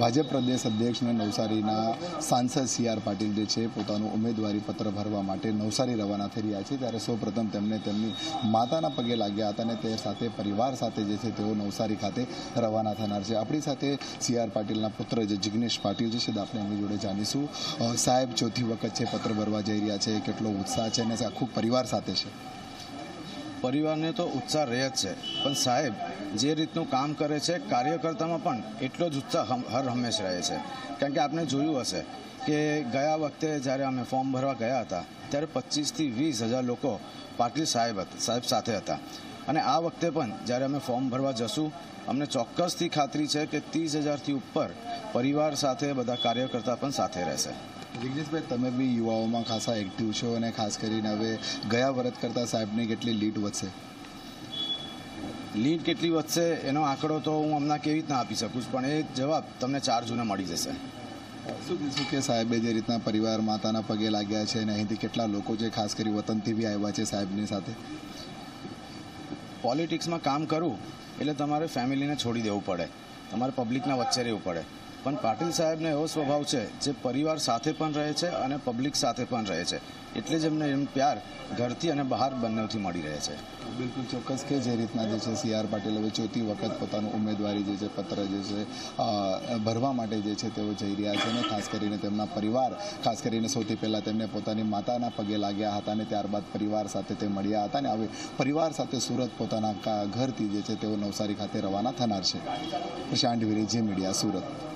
ભાજપ પ્રદેશ અધ્યક્ષ અને નવસારીના સાંસદ સી આર પાટીલ જે છે, પોતાનું ઉમેદવારી પત્ર ભરવા માટે નવસારી રવાના થઈ રહ્યા છે. ત્યારે સૌપ્રથમ તેમને તેમની માતાના પગે લાગ્યા હતા અને તે સાથે પરિવાર સાથે જે છે તેઓ નવસારી ખાતે રવાના થનાર છે. આપણી સાથે સી આર પાટીલના પુત્ર જે જિગ્નેશ પાટીલ જે છે આપણે એમની જોડે જાણીશું. સાહેબ, ચોથી વખત છે, પત્ર ભરવા જઈ રહ્યા છે. કેટલો ઉત્સાહ છે અને આખું પરિવાર સાથે છે. પરિવારને તો ઉત્સાહ રહે જ છે. પણ સાહેબ, જે રીતનું કામ કરે છે, કાર્યકર્તામાં પણ એટલો જ ઉત્સાહ હર હંમેશ રહે છે. કારણ કે આપણે જોયું હશે કે ગયા વખતે જ્યારે અમે ફોર્મ ભરવા ગયા હતા, ત્યારે પચીસથી વીસ હજાર લોકો પાટલી સાહેબ સાહેબ સાથે હતા. અને આ વખતે પણ જ્યારે અમે ફોર્મ ભરવા જશું, અમને ચોક્કસથી ખાતરી છે કે ત્રીસ હજારથી ઉપર પરિવાર સાથે બધા કાર્યકર્તા પણ સાથે રહેશે. જિગ્નેશભાઈ તમે બી યુવાઓમાં ખાસા એક્ટિવ છો અને ખાસ કરીને હવે ગયા વરત કરતાં સાહેબની કેટલી લીડ વધશે? લીડ કેટલી વધશે એનો આંકડો તો હું હમણાં કેવી રીતના આપી શકું છું પણ એ જવાબ તમને ચાર જૂને મળી જશે. શું કહીશું કે સાહેબે જે રીતના પરિવાર માતાના પગે લાગ્યા છે અને અહીંથી કેટલા લોકો છે ખાસ કરી વતનથી બી આવ્યા છે સાહેબની સાથે? પોલિટિક્સમાં કામ કરું એટલે તમારે ફેમિલીને છોડી દેવું પડે. તમારે પબ્લિકના વચ્ચે રહેવું પડે. પણ પાટીલ સાહેબનો એવો સ્વભાવ છે જે પરિવાર સાથે પણ રહે છે અને પબ્લિક સાથે પણ રહે છે. એટલે જ એમને એમ પ્યાર ઘરથી અને બહાર બંનેથી મળી રહે છે. બિલકુલ ચોક્કસ કે જે રીતના જે છે સી આર પાટીલ હવે ચોથી વખત પોતાનું ઉમેદવારી જે છે પત્ર જે છે ભરવા માટે જે છે તેઓ જઈ રહ્યા છે અને ખાસ કરીને તેમના પરિવાર, ખાસ કરીને સૌથી પહેલાં તેમને પોતાની માતાના પગે લાગ્યા હતા અને ત્યારબાદ પરિવાર સાથે તે મળ્યા હતા અને હવે પરિવાર સાથે સુરત પોતાના ઘરથી જે છે તેઓ નવસારી ખાતે રવાના થનાર છે. Prashant Viri Zee media Surat.